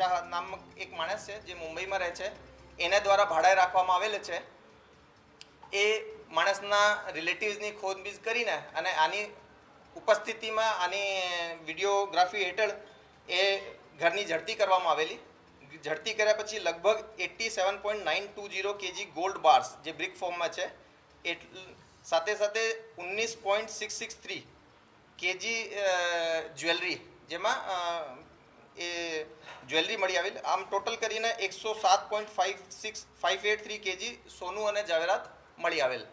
શાહ નામક એક માણસ છે, જે મુંબઈમાં રહે છે. એને દ્વારા ભાડાએ રાખવામાં આવેલ છે. એ માણસના રિલેટિવ્સની ખોદબીજ કરીને અને આની ઉપસ્થિતિમાં આની વિડીયોગ્રાફી હેઠળ એ ઘરની ઝડતી કરવામાં આવેલી. ઝડતી કર્યા પછી લગભગ eighty seven point nine two zero kg gold bars જે બ્રિક ફોર્મમાં છે એટલ સાથે સાથે ઓગણીસ point six six three kg jewellery જેમાં એ જ્વેલરી મળી આવેલ. આમ ટોટલ કરીને એકસો સાત point five six five eight three kg સોનું અને જાવેરાત મળી આવેલ.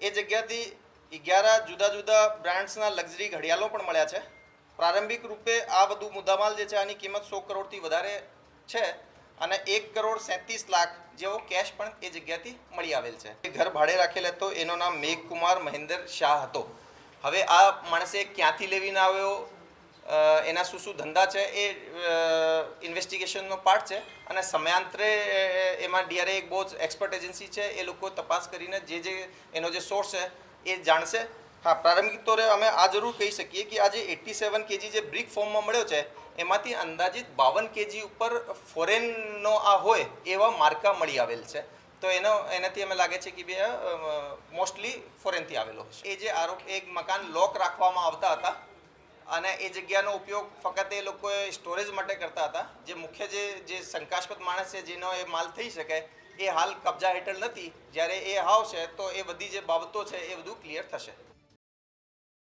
એ જગ્યાથી અગિયાર જુદા જુદા બ્રાન્ડ્સના લક્ઝરી ઘડિયાળો પણ મળ્યા છે. પ્રારંભિક રૂપે આ બધું મુદ્દામાલ જે છે આની કિંમત સો કરોડથી વધારે છે અને એક કરોડ સેંત્રીસ લાખ જેવો કેશ પણ એ જગ્યાથી મળી આવેલ છે. એ ઘર ભાડે રાખેલ હતો. એનો નામ મેઘકુમાર મહેન્દર શાહ હતો. હવે આ માણસે ક્યાંથી લેવીને આવ્યો? એના શું શું ધંધા છે એ ઇન્વેસ્ટિગેશનનો પાર્ટ છે. અને સમયાંતરે એમાં ડીઆરએ એક બહુ જ એક્સપર્ટ એજન્સી છે. એ લોકો તપાસ કરીને જે જે એનો જે સોર્સ છે એ જાણશે. હા, પ્રારંભિક તોરે અમે આ જરૂર કહી શકીએ કે આ જે એટ્ટી સેવન કેજી જે બ્રિક ફોર્મમાં મળ્યો છે, એમાંથી અંદાજિત બાવન કેજી ઉપર ફોરેનનો આ હોય એવા માર્કા મળી આવેલ છે. તો એનો, એનાથી અમે લાગે છે કે બે મોસ્ટલી ફોરેનથી આવેલો હશે. એ જે આરોપ, એક મકાન લોક રાખવામાં આવતા હતા અને એ જગ્યાનો ઉપયોગ ફક્ત એ લોકોએ સ્ટોરેજ માટે કરતા હતા. જે મુખ્ય જે જે શંકાસ્પદ માણસ છે, જેનો એ માલ થઈ શકે, એ હાલ કબજા હેઠળ નથી. જ્યારે એ આવશે તો એ બધી જે બાબતો છે, એ બધું ક્લિયર થશે.